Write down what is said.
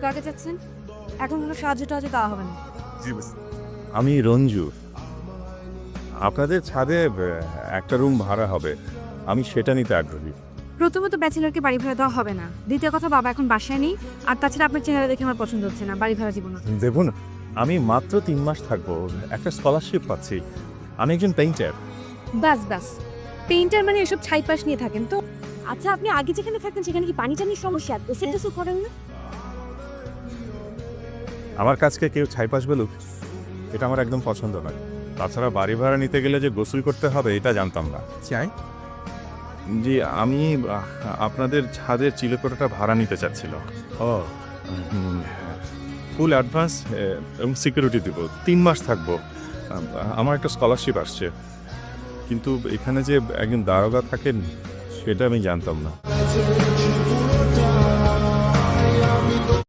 কাকে চাচ্ছেন? এখন কোনো সাহায্য টাহায্য দেওয়া হবে না। আমি রঞ্জু। আপনাদের ছাদে আহ, একটা রুম ভাড়া হবে। আমি সেটা নিতে আগ্রহী। প্রথমত ব্যাচেলারকে বাড়ি ভাড়া দেওয়া হবে না। দ্বিতীয় কথা বাবা এখন বাসায় নেই। আর তাছাড়া আপনার চেহারা দেখে আমার পছন্দ হচ্ছে না বাড়ি ভাড়া জীবন দেখুন আমি মাত্র তিন মাস থাকব। একটা স্কলারশিপ পাচ্ছি। আমি একজন পেইন্টার ব্যাস ব্যাস পেইন্টার মানে এসব ছাইপাশ নিয়ে থাকেন তো? আচ্ছা আপনি আগে যেখানে থাকতেন সেখানে কি পানি টানির সমস্যা? টোসেন করেন না? আমার কাছকে কেউ ছাইপাশ বলুক এটা আমার একদম পছন্দ নয়। তাছাড়া বাড়ি ভাড়া নিতে গেলে যে গোসল করতে হবে এটা জানতাম না। চাই। জি আমি আপনাদের ছাদের চিলেকোটাটা ভাড়া নিতে চাচ্ছিল। ও। ফুল অ্যাডভান্স এবং সিকিউরিটি দিব। তিন মাস থাকব। আমার একটা স্কলারশিপ আসছে। কিন্তু এখানে যে একজন দারোগা থাকেন সেটা আমি জানতাম না।